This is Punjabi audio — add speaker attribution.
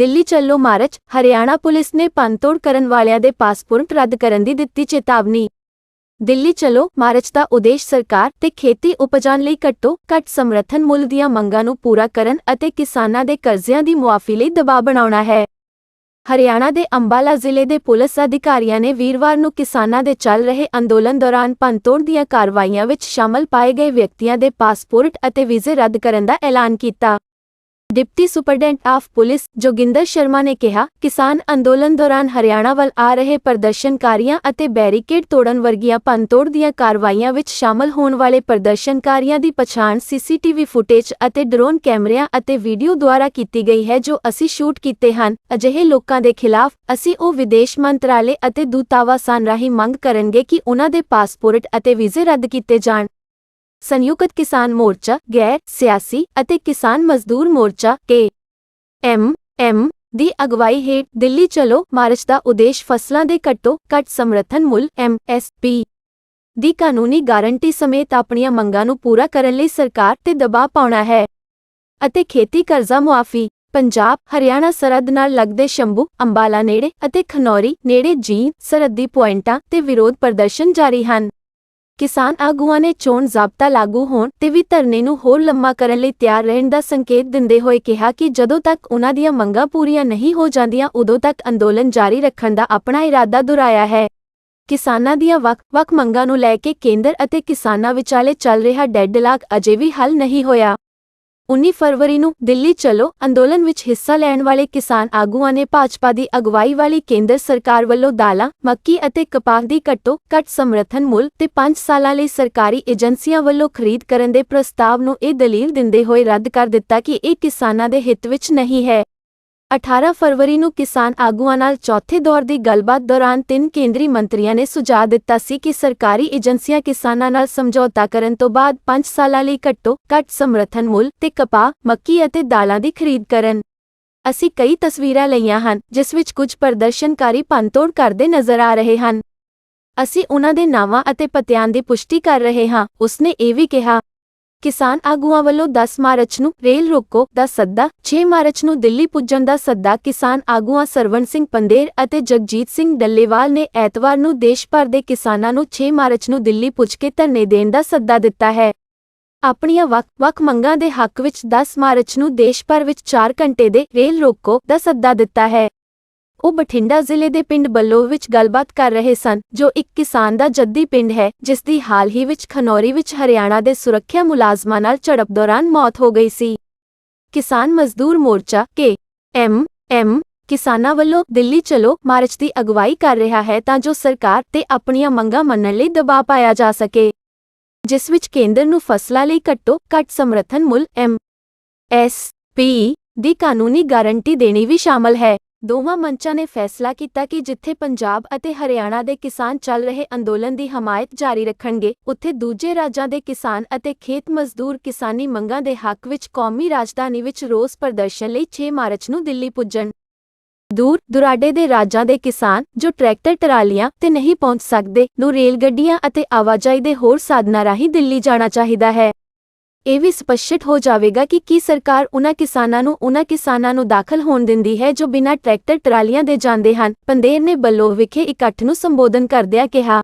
Speaker 1: ਦਿੱਲੀ ਚੱਲੋ ਮਾਰਚ, ਹਰਿਆਣਾ ਪੁਲਿਸ ਨੇ ਪੰਤੋੜ ਕਰਨ ਵਾਲਿਆਂ ਦੇ ਪਾਸਪੋਰਟ ਰੱਦ ਕਰਨ ਦੀ ਦਿੱਤੀ ਚੇਤਾਵਨੀ। ਦਿੱਲੀ ਚਲੋ, ਮਾਰਚ ਦਾ ਉਦੇਸ਼ ਸਰਕਾਰ ਤੇ ਖੇਤੀ ਉਪਜਾਂ ਲਈ ਘੱਟੋ ਘੱਟ ਸਮਰਥਨ ਮੁੱਲ ਦੀਆਂ ਮੰਗਾਂ ਨੂੰ ਪੂਰਾ ਕਰਨ ਅਤੇ ਕਿਸਾਨਾਂ ਦੇ ਕਰਜ਼ਿਆਂ ਦੀ ਮੁਆਫੀ ਲਈ ਦਬਾਅ ਬਣਾਉਣਾ ਹੈ। ਹਰਿਆਣਾ ਦੇ ਅੰਬਾਲਾ ਜ਼ਿਲ੍ਹੇ ਦੇ ਪੁਲਿਸ ਅਧਿਕਾਰੀਆਂ ਨੇ ਵੀਰਵਾਰ ਨੂੰ ਕਿਸਾਨਾਂ ਦੇ ਚੱਲ ਰਹੇ ਅੰਦੋਲਨ ਦੌਰਾਨ ਪੰਤੋੜ ਦੀਆਂ ਕਾਰਵਾਈਆਂ ਵਿੱਚ ਸ਼ਾਮਲ ਪਾਏ ਗਏ ਵਿਅਕਤੀਆਂ ਦੇ ਪਾਸਪੋਰਟ ਅਤੇ ਵੀਜ਼ੇ ਰੱਦ ਕਰਨ ਦਾ ਐਲਾਨ ਕੀਤਾ। Deputy superintendent of police Joginder Sharma ਨੇ ਕਿਹਾ, ਕਿਸਾਨ ਅੰਦੋਲਨ ਦੌਰਾਨ ਹਰਿਆਣਾ ਵੱਲ ਆ ਰਹੇ ਪ੍ਰਦਰਸ਼ਨਕਾਰੀਆਂ ਅਤੇ ਬੈਰੀਕੇਡ ਤੋੜਨ ਵਰਗੀਆਂ ਪੰਤੋੜ ਦੀਆਂ ਕਾਰਵਾਈਆਂ ਵਿੱਚ ਸ਼ਾਮਲ ਹੋਣ ਵਾਲੇ ਪ੍ਰਦਰਸ਼ਨਕਾਰੀਆਂ ਦੀ ਪਛਾਣ ਸੀਸੀਟੀਵੀ ਫੁਟੇਜ ਅਤੇ ਡਰੋਨ ਕੈਮਰਿਆਂ ਅਤੇ ਵੀਡੀਓ ਦੁਆਰਾ ਕੀਤੀ ਗਈ ਹੈ ਜੋ ਅਸੀਂ ਸ਼ੂਟ ਕੀਤੇ ਹਨ। ਅਜਿਹੇ ਲੋਕਾਂ ਦੇ ਖਿਲਾਫ ਅਸੀਂ ਉਹ ਵਿਦੇਸ਼ ਮੰਤਰਾਲੇ ਅਤੇ ਦੂਤਾਵਾਸਾਂ ਰਾਹੀਂ ਮੰਗ ਕਰਨਗੇ ਕਿ ਉਨ੍ਹਾਂ ਦੇ ਪਾਸਪੋਰਟ ਅਤੇ ਵੀਜ਼ੇ ਰੱਦ ਕੀਤੇ ਜਾਣ। ਸੰਯੁਕਤ ਕਿਸਾਨ ਮੋਰਚਾ, ਗੈਰ ਸਿਆਸੀ ਅਤੇ ਕਿਸਾਨ ਮਜ਼ਦੂਰ ਮੋਰਚਾ, ਕੇ ਐਮ ਐਮ ਦੀ ਅਗਵਾਈ ਹੇਠ ਦਿੱਲੀ ਚਲੋ ਮਾਰਚ ਦਾ ਉਦੇਸ਼ ਫਸਲਾਂ ਦੇ ਘੱਟੋ ਘੱਟ ਸਮਰਥਨ ਮੁੱਲ ਐਮ ਐਸ ਪੀ ਦੀ ਕਾਨੂੰਨੀ ਗਾਰੰਟੀ ਸਮੇਤ ਆਪਣੀਆਂ ਮੰਗਾਂ ਨੂੰ ਪੂਰਾ ਕਰਨ ਲਈ ਸਰਕਾਰ ਤੇ ਦਬਾਅ ਪਾਉਣਾ ਹੈ ਅਤੇ ਖੇਤੀ ਕਰਜ਼ਾ ਮੁਆਫੀ, ਪੰਜਾਬ, ਹਰਿਆਣਾ ਸਰਹੱਦ ਨਾਲ ਲੱਗਦੇ ਸ਼ੰਭੂ, ਅੰਬਾਲਾ ਨੇੜੇ ਅਤੇ ਖਨੌਰੀ ਨੇੜੇ ਜੀਂਦ ਸਰਹੱਦੀ ਪੁਆਇੰਟਾਂ ਤੇ ਵਿਰੋਧ ਪ੍ਰਦਰਸ਼ਨ ਜਾਰੀ ਹਨ। ਕਿਸਾਨ ਆਗੂਆਂ ਨੇ ਚੋਣ ਜ਼ਾਬਤਾ ਲਾਗੂ ਹੋਣ ਤੇ ਵੀ ਧਰਨੇ ਨੂੰ ਹੋਰ ਲੰਮਾ ਕਰਨ ਲਈ ਤਿਆਰ ਰਹਿਣ ਦਾ ਸੰਕੇਤ ਦਿੰਦੇ ਹੋਏ ਕਿਹਾ ਕਿ ਜਦੋਂ ਤੱਕ ਉਹਨਾਂ ਦੀਆਂ ਮੰਗਾਂ ਪੂਰੀਆਂ ਨਹੀਂ ਹੋ ਜਾਂਦੀਆਂ, ਉਦੋਂ ਤੱਕ ਅੰਦੋਲਨ ਜਾਰੀ ਰੱਖਣ ਦਾ ਆਪਣਾ ਇਰਾਦਾ ਦੁਹਰਾਇਆ ਹੈ। ਕਿਸਾਨਾਂ ਦੀਆਂ ਵੱਖ-ਵੱਖ ਮੰਗਾਂ ਨੂੰ ਲੈ ਕੇ ਕੇਂਦਰ ਅਤੇ ਕਿਸਾਨਾਂ ਵਿਚਾਲੇ ਚੱਲ ਰਿਹਾ ਡੈਡਲਾਕ ਅਜੇ ਵੀ ਹੱਲ ਨਹੀਂ ਹੋਇਆ। 19 ਫਰਵਰੀ ਨੂੰ ਦਿੱਲੀ ਚਲੋ। ਅੰਦੋਲਨ ਵਿੱਚ ਹਿੱਸਾ ਲੈਣ ਵਾਲੇ ਕਿਸਾਨ ਆਗੂਆਂ ਨੇ ਭਾਜਪਾ ਦੀ ਅਗਵਾਈ ਵਾਲੀ ਕੇਂਦਰ ਸਰਕਾਰ ਵੱਲੋਂ ਦਾਲਾਂ, ਮੱਕੀ ਅਤੇ ਕਪਾਹ ਦੀ ਘੱਟੋ ਘੱਟ ਸਮਰਥਨ ਮੁੱਲ ਤੇ 5 ਸਾਲਾਂ ਲਈ ਸਰਕਾਰੀ ਏਜੰਸੀਆਂ ਵੱਲੋਂ ਖਰੀਦ ਕਰਨ ਦੇ ਪ੍ਰਸਤਾਵ ਨੂੰ ਇਹ ਦਲੀਲ ਦਿੰਦੇ ਹੋਏ ਰੱਦ ਕਰ ਦਿੱਤਾ ਕਿ ਇਹ ਕਿਸਾਨਾਂ ਦੇ ਹਿੱਤ ਵਿੱਚ ਨਹੀਂ ਹੈ। 18 ਫਰਵਰੀ ਨੂੰ ਕਿਸਾਨ ਆਗੂਆਂ ਨਾਲ ਚੌਥੇ ਦੌਰ ਦੀ ਗੱਲਬਾਤ ਦੌਰਾਨ ਤਿੰਨ ਕੇਂਦਰੀ ਮੰਤਰੀਆਂ ਨੇ ਸੁਝਾਅ ਦਿੱਤਾ ਸੀ ਕਿ ਸਰਕਾਰੀ ਏਜੰਸੀਆਂ ਕਿਸਾਨਾਂ ਨਾਲ ਸਮਝੌਤਾ ਕਰਨ ਤੋਂ ਬਾਅਦ 5 ਸਾਲਾਂ ਲਈ ਘੱਟੋ ਘੱਟ ਸਮਰਥਨ ਮੁੱਲ ਤੇ ਕਪਾਹ, ਮੱਕੀ ਅਤੇ ਦਾਲਾਂ ਦੀ ਖਰੀਦ ਕਰਨ। ਅਸੀਂ ਕਈ ਤਸਵੀਰਾਂ ਲਈਆਂ ਹਨ ਜਿਸ ਵਿੱਚ ਕੁਝ ਪ੍ਰਦਰਸ਼ਨਕਾਰੀ ਭੰਨਤੋੜ ਕਰਦੇ ਨਜ਼ਰ ਆ ਰਹੇ ਹਨ। ਅਸੀਂ ਉਹਨਾਂ ਦੇ ਨਾਵਾਂ ਅਤੇ ਪਤਿਆਂ ਦੀ ਪੁਸ਼ਟੀ ਕਰ ਰਹੇ ਹਾਂ ਉਸਨੇ ਇਹ ਵੀ ਕਿਹਾ ਕਿਸਾਨ ਆਗੂਆਂ ਵੱਲੋਂ 10 ਮਾਰਚ ਨੂੰ ਰੇਲ ਰੋਕੋ ਦਾ ਸੱਦਾ 6 ਮਾਰਚ ਨੂੰ ਦਿੱਲੀ ਪੁੱਜਣ ਦਾ ਸੱਦਾ ਕਿਸਾਨ ਆਗੂਆਂ ਸਰਵਣ ਸਿੰਘ ਪੰਦੇਰ ਅਤੇ ਜਗਜੀਤ ਸਿੰਘ ਡੱਲੇਵਾਲ ਨੇ ਐਤਵਾਰ ਨੂੰ ਦੇਸ਼ ਭਰ ਦੇ ਕਿਸਾਨਾਂ ਨੂੰ 6 ਮਾਰਚ ਨੂੰ ਦਿੱਲੀ ਪੁੱਜ ਕੇ ਧਰਨੇ ਦੇਣ ਦਾ ਸੱਦਾ ਦਿੱਤਾ ਹੈ। ਆਪਣੀਆਂ ਵੱਖ-ਵੱਖ ਮੰਗਾਂ ਦੇ ਹੱਕ ਵਿੱਚ 10 ਮਾਰਚ ਨੂੰ ਦੇਸ਼ ਭਰ ਵਿੱਚ 4 ਘੰਟੇ ਦੇ ਰੇਲ ਰੋਕੋ ਦਾ ਸੱਦਾ ਦਿੱਤਾ ਹੈ। ਉਹ ਬਠਿੰਡਾ ਜ਼ਿਲ੍ਹੇ ਦੇ ਪਿੰਡ ਬੱਲੋ ਵਿੱਚ ਗੱਲਬਾਤ ਕਰ ਰਹੇ ਸਨ, ਜੋ ਇੱਕ ਕਿਸਾਨ ਦਾ ਜੱਦੀ ਪਿੰਡ ਹੈ, ਜਿਸ ਦੀ ਹਾਲ ਹੀ ਵਿੱਚ ਖਨੌਰੀ ਵਿੱਚ ਹਰਿਆਣਾ ਦੇ ਸੁਰੱਖਿਆ ਮੁਲਾਜ਼ਮਾਂ ਨਾਲ ਝੜਪ ਦੌਰਾਨ ਮੌਤ ਹੋ ਗਈ ਸੀ। ਕਿਸਾਨ ਮਜ਼ਦੂਰ ਮੋਰਚਾ ਕੇ ਐਮ ਐਮ ਕਿਸਾਨਾਂ ਵੱਲੋਂ ਦਿੱਲੀ ਚਲੋ ਮਾਰਚ ਦੀ ਅਗਵਾਈ ਕਰ ਰਿਹਾ ਹੈ ਤਾਂ ਜੋ ਸਰਕਾਰ ਤੇ ਆਪਣੀਆਂ ਮੰਗਾਂ ਮੰਨਣ ਲਈ ਦਬਾਅ ਪਾਇਆ ਜਾ ਸਕੇ। ਜਿਸ ਵਿੱਚ ਕੇਂਦਰ ਨੂੰ ਫਸਲਾਂ ਲਈ ਘੱਟੋ ਘੱਟ ਸਮਰਥਨ ਮੁੱਲ ਐਮ ਐਸ ਪੀ ਦੀ ਕਾਨੂੰਨੀ ਗਾਰੰਟੀ ਦੇਣੀ ਵੀ ਸ਼ਾਮਲ ਹੈ। ਦੋਵਾਂ ਮੰਚਾਂ ਨੇ ਫੈਸਲਾ ਕੀਤਾ ਕਿ ਜਿੱਥੇ ਪੰਜਾਬ ਅਤੇ ਹਰਿਆਣਾ ਦੇ ਕਿਸਾਨ ਚੱਲ ਰਹੇ ਅੰਦੋਲਨ ਦੀ ਹਮਾਇਤ ਜਾਰੀ ਰੱਖਣਗੇ, ਉੱਥੇ ਦੂਜੇ ਰਾਜਾਂ ਦੇ ਕਿਸਾਨ ਅਤੇ ਖੇਤ ਮਜ਼ਦੂਰ ਕਿਸਾਨੀ ਮੰਗਾਂ ਦੇ ਹੱਕ ਵਿੱਚ ਕੌਮੀ ਰਾਜਧਾਨੀ ਵਿੱਚ ਰੋਸ ਪ੍ਰਦਰਸ਼ਨ ਲਈ 6 ਮਾਰਚ ਨੂੰ ਦਿੱਲੀ ਪੁੱਜਣ। ਦੂਰ ਦੁਰਾਡੇ ਦੇ ਰਾਜਾਂ ਦੇ ਕਿਸਾਨ ਜੋ ਟਰੈਕਟਰ, ਟਰਾਲੀਆਂ ਤੇ ਨਹੀਂ ਪਹੁੰਚ ਸਕਦੇ, ਨੂੰ ਰੇਲ ਗੱਡੀਆਂ ਅਤੇ ਆਵਾਜਾਈ ਦੇ ਹੋਰ ਸਾਧਨਾਂ ਰਾਹੀਂ ਦਿੱਲੀ ਜਾਣਾ ਚਾਹੀਦਾ ਹੈ। ਇਹ ਵੀ ਸਪਸ਼ਟ ਹੋ ਜਾਵੇਗਾ ਕਿ ਕੀ ਸਰਕਾਰ ਉਹਨਾਂ ਕਿਸਾਨਾਂ ਨੂੰ ਉਹਨਾਂ ਕਿਸਾਨਾਂ ਨੂੰ ਦਾਖਲ ਹੋਣ ਦਿੰਦੀ ਹੈ ਜੋ ਬਿਨਾਂ ਟਰੈਕਟਰ ਟਰਾਲੀਆਂ ਦੇ ਜਾਂਦੇ ਹਨ। ਪੰਦੇਰ ਨੇ ਬੱਲੋ ਵਿਖੇ ਇਕੱਠ ਨੂੰ ਸੰਬੋਧਨ ਕਰਦਿਆਂ ਕਿਹਾ